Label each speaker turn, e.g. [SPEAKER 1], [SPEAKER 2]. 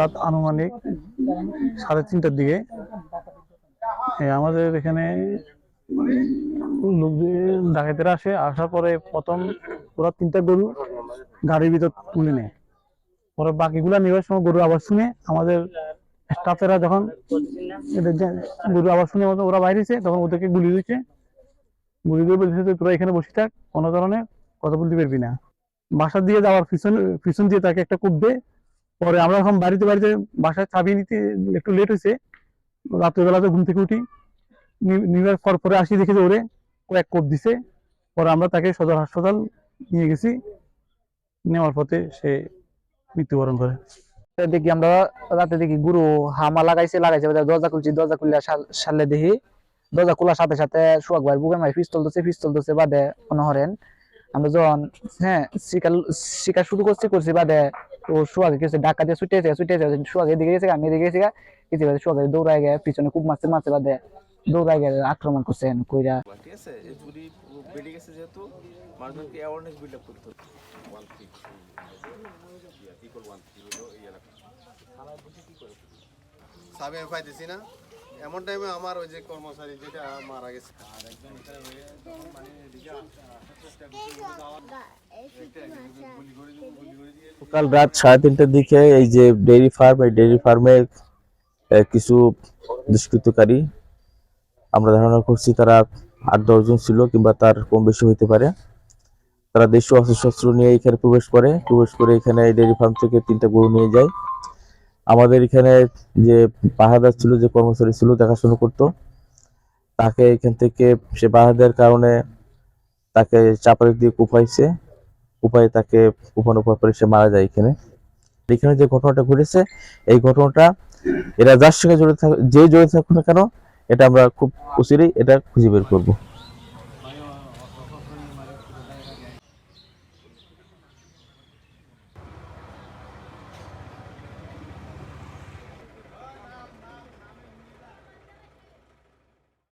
[SPEAKER 1] রাত আনুমানিক সাড়ে তিনটার দিকে। আমাদের এখানে লোক ডাকাতেরা আসে, আসার পরে প্রথম ওরা তিনটা গরু গাড়ির ভিতর তুলে নেয়। পরে বাকিগুলা নেওয়ার সময় গরু আবার শুনে আমাদের স্টাফেরা যখন গরু আবার শুনে ওরা বাইরেছে তখন ওদেরকে গুলি দিচ্ছে। গুলি দিয়ে বলছে তোরা এখানে বসে থাক, কোনো কারণে কথা বলতে পারবি না। বাসা দিয়ে যাওয়ার পিছন পিছন দিয়ে তাকে একটা কূপ দে পরে আমরা এখন বাড়িতে বাড়িতে বাসায় চাবি নিতে একটু লেট হয়েছে। রাত্রেবেলাতে ঘুম থেকে উঠি। নিবার পর পরে আসি দেখি যে ওরে এক কোপ দিছে। পরে আমরা তাকে সদর হাসপাতাল নিয়ে গেছি। নেওয়ার পথে সে মৃত্যুবরণ করে।
[SPEAKER 2] দেখি আমরা রাতে দেখি গুরু হামা লাগাইছে লাগাইছে দরজা খুলছি, দরজা খুললে সালে দেখি দরজা খোলার সাথে সাথে সুয়াক ভাই বুকে মারি পিস্তল ধরছে পিস্তল ধরছে, বাদে মনে হরেন আমরা যখন হ্যাঁ শিকার শিকার শুরু করছি করছি, বাদে ও সুয়াকে গেছে ডাকা দিয়ে ছুটে গেছে ছুটে গেছে সুয়াক এদিকে গেছে আমি এদিকে গেছি কিছু বাদে সুয়াকে দৌড়ায় গেছে পিছনে খুব মারছে মারছে বাদে দৌড়ায় গেছে আক্রমণ করছেন কইরা।
[SPEAKER 3] ঠিক আছে এই ঝুড়ি বেড়ে গেছে যেহেতু মানুষজনকে অ্যাওয়ারনেস বিল্ড আপ করতে হবে।
[SPEAKER 4] সাবে আমি পাইতেছি না। এমন টাইমে আমার ওই যে কর্মচারী যেটা মারা গেছে।
[SPEAKER 3] সকাল রাত সাড়ে তিনটার দিকে এই যে ডেইরি ফার্ম, এই ডেইরি ফার্মে কিছু দুষ্কৃতকারী আমরা ধারণা করছি তারা আট দশজন ছিল কিংবা তার কম বেশি হইতে পারে। তারা দেশীয় অস্ত্রশস্ত্র নিয়ে এখানে প্রবেশ করে প্রবেশ করে এখানে ডেইরি ফার্ম থেকে তিনটা গরু নিয়ে যায়। আমাদের এখানে যে পাহাদার ছিল, যে কর্মচারী ছিল, দেখাশোনা করতো। তাকে এখান থেকে সে বাহাদের কারণে তাকে চাপারি দিয়ে কুপাইছে। উপায়ে তাকে উপন উপায় করে সে মারা যায় এখানে। এখানে যে ঘটনাটা ঘটেছে, এই ঘটনাটা এরা যার সঙ্গে জড়িত থাক, যে জড়িত থাকুক না কেন, এটা আমরা খুব অচিরেই এটা খুঁজে বের করব।